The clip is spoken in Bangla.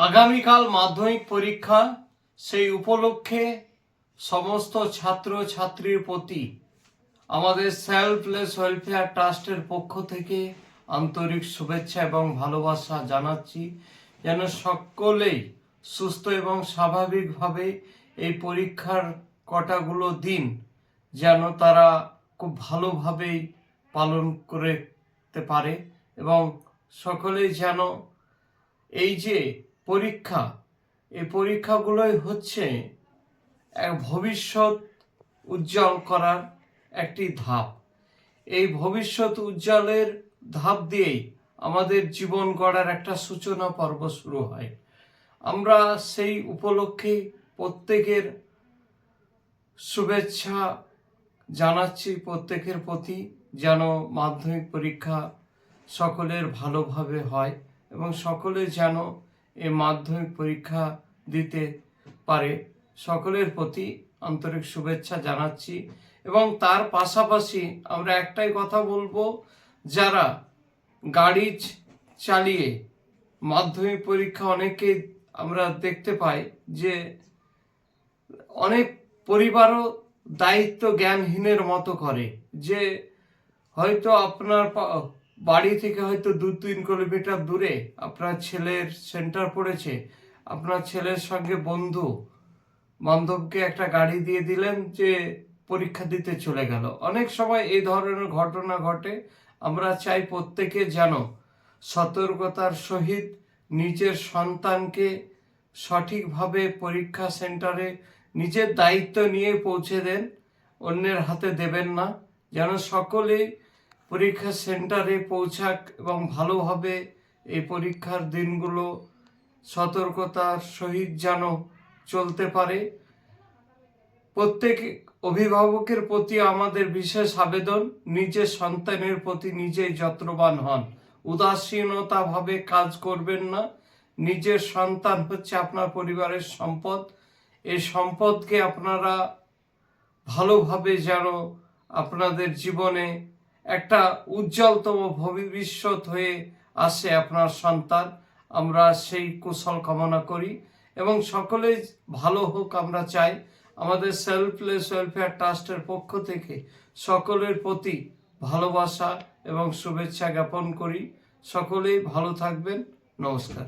আগামীকাল মাধ্যমিক পরীক্ষা, সেই উপলক্ষে সমস্ত ছাত্র ছাত্রীর প্রতি আমাদের সেলফলেস ওয়েলফেয়ার ট্রাস্টের পক্ষ থেকে আন্তরিক শুভেচ্ছা এবং ভালোবাসা জানাচ্ছি। যেন সকলেই সুস্থ এবং স্বাভাবিকভাবে এই পরীক্ষার কটাগুলো দিন যেন তারা খুব ভালোভাবেই পালন করতে পারে এবং সকলেই যেন এই যে পরীক্ষা। এই পরীক্ষাগুলোই হচ্ছে এক ভবিষ্যৎ উজ্জ্বল করার একটি ধাপ। এই ভবিষ্যৎ উজ্জ্বলের ধাপ দিয়েই আমাদের জীবন গড়ার একটা সূচনা পর্ব শুরু হয়। আমরা সেই উপলক্ষে প্রত্যেকের শুভেচ্ছা জানাচ্ছি, প্রত্যেকের প্রতি যেন মাধ্যমিক পরীক্ষা সকলের ভালোভাবে হয় এবং সকলে যেন এই মাধ্যমিক পরীক্ষা দিতে পারে। সকলের প্রতি আন্তরিক শুভেচ্ছা জানাচ্ছি এবং তার পাশাপাশি আমরা একটাই কথা বলব, যারা গাড়ি চালিয়ে মাধ্যমিক পরীক্ষা অনেকে আমরা দেখতে পাই যে অনেক পরিবারও দায়িত্ব জ্ঞানহীনের মতো করে যে হয়তো আপনার বাড়ি থেকে হয়তো দু তিন কিলোমিটার দূরে আপনার ছেলের সেন্টার পড়েছে। আপনার ছেলের সঙ্গে বন্ধু বান্ধবকে একটা গাড়ি দিয়ে দিলেন যে পরীক্ষা দিতে চলে গেল। অনেক সময় এই ধরনের ঘটনা ঘটে। আমরা চাই প্রত্যেকে যেন সতর্কতার সহিত নিজের সন্তানকে সঠিকভাবে পরীক্ষা সেন্টারে নিজের দায়িত্ব নিয়ে পৌঁছে দেন। অন্যের হাতে দেবেন না। যেন সকলেই পরীক্ষা সেন্টারে পৌঁছাক এবং ভালোভাবে এই পরীক্ষার দিনগুলো সতর্কতার সহিত যেন চলতে পারে। প্রত্যেক অভিভাবকের প্রতি আমাদের বিশেষ আবেদন, নিজের সন্তানের প্রতি নিজেই যত্নবান হন। উদাসীনতা ভাবে কাজ করবেন না। নিজের সন্তান হচ্ছে আপনার পরিবারের সম্পদ। এই সম্পদকে আপনারা ভালোভাবে যেন আপনাদের জীবনে একটা উজ্জ্বলতম ভবিষ্যৎ হয়ে আসে আপনার সন্তান। আমরা সেই কুশল কামনা করি এবং সকলেই ভালো হোক আমরা চাই। আমাদের সেলফলেস ওয়েলফেয়ার ট্রাস্টের পক্ষ থেকে সকলের প্রতি ভালোবাসা এবং শুভেচ্ছা জ্ঞাপন করি। সকলেই ভালো থাকবেন। নমস্কার।